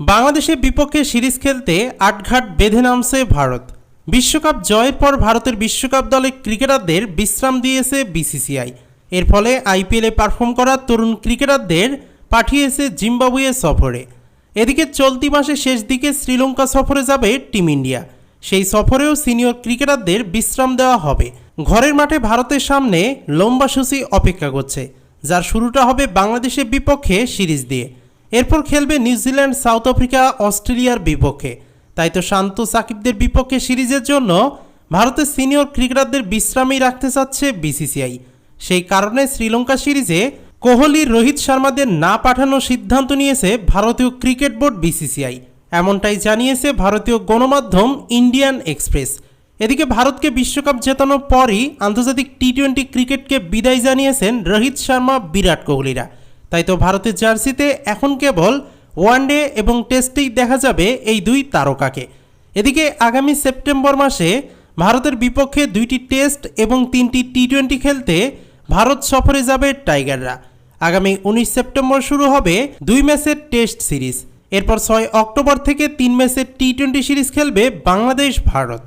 বাংলাদেশের বিপক্ষে সিরিজ খেলতে আটঘাট বেঁধে নামছে ভারত। বিশ্বকাপ জয়ের পর ভারতের বিশ্বকাপ দলে ক্রিকেটারদের বিশ্রাম দিয়েছে বিসিসিআই। এর ফলে আইপিএলে পারফর্ম করা তরুণ ক্রিকেটারদের পাঠিয়েছে জিম্বাবুয়ে সফরে। এদিকে চলতি মাসের শেষ দিকে শ্রীলঙ্কা সফরে যাবে টিম ইন্ডিয়া। সেই সফরেও সিনিয়র ক্রিকেটারদের বিশ্রাম দেওয়া হবে। ঘরের মাঠে ভারতের সামনে লম্বা সূচি অপেক্ষা করছে, যার শুরুটা হবে বাংলাদেশের বিপক্ষে সিরিজ দিয়ে। এরপর খেলবে নিউজিল্যান্ড সাউথ আফ্রিকা, অস্ট্রেলিয়ার বিপক্ষে। তাই তো শান্ত সাকিবদের বিপক্ষে সিরিজের জন্য ভারতের সিনিয়র ক্রিকেটারদের বিশ্রামেই রাখতে চাচ্ছে বিসিসিআই। সেই কারণে শ্রীলঙ্কা সিরিজে কোহলি রোহিত শর্মাদের না পাঠানোর সিদ্ধান্ত নিয়েছে ভারতীয় ক্রিকেট বোর্ড বিসিসিআই। এমনটাই জানিয়েছে ভারতীয় গণমাধ্যম ইন্ডিয়ান এক্সপ্রেস। এদিকে ভারতকে বিশ্বকাপ জেতানোর পরই আন্তর্জাতিক টি টোয়েন্টি ক্রিকেটকে বিদায় জানিয়েছেন রোহিত শর্মা, বিরাট কোহলিরা। তাই তো ভারতের জার্সিতে এখন কেবল ওয়ানডে এবং টেস্টেই দেখা যাবে এই দুই তারকাকে। এদিকে আগামী সেপ্টেম্বর মাসে ভারতের বিপক্ষে দুইটি টেস্ট এবং তিনটি টি টোয়েন্টি খেলতে ভারত সফরে যাবে টাইগাররা। আগামী উনিশ সেপ্টেম্বর শুরু হবে দুই ম্যাচের টেস্ট সিরিজ। এরপর ছয় অক্টোবর থেকে তিন ম্যাচের টি টোয়েন্টি সিরিজ খেলবে বাংলাদেশ ভারত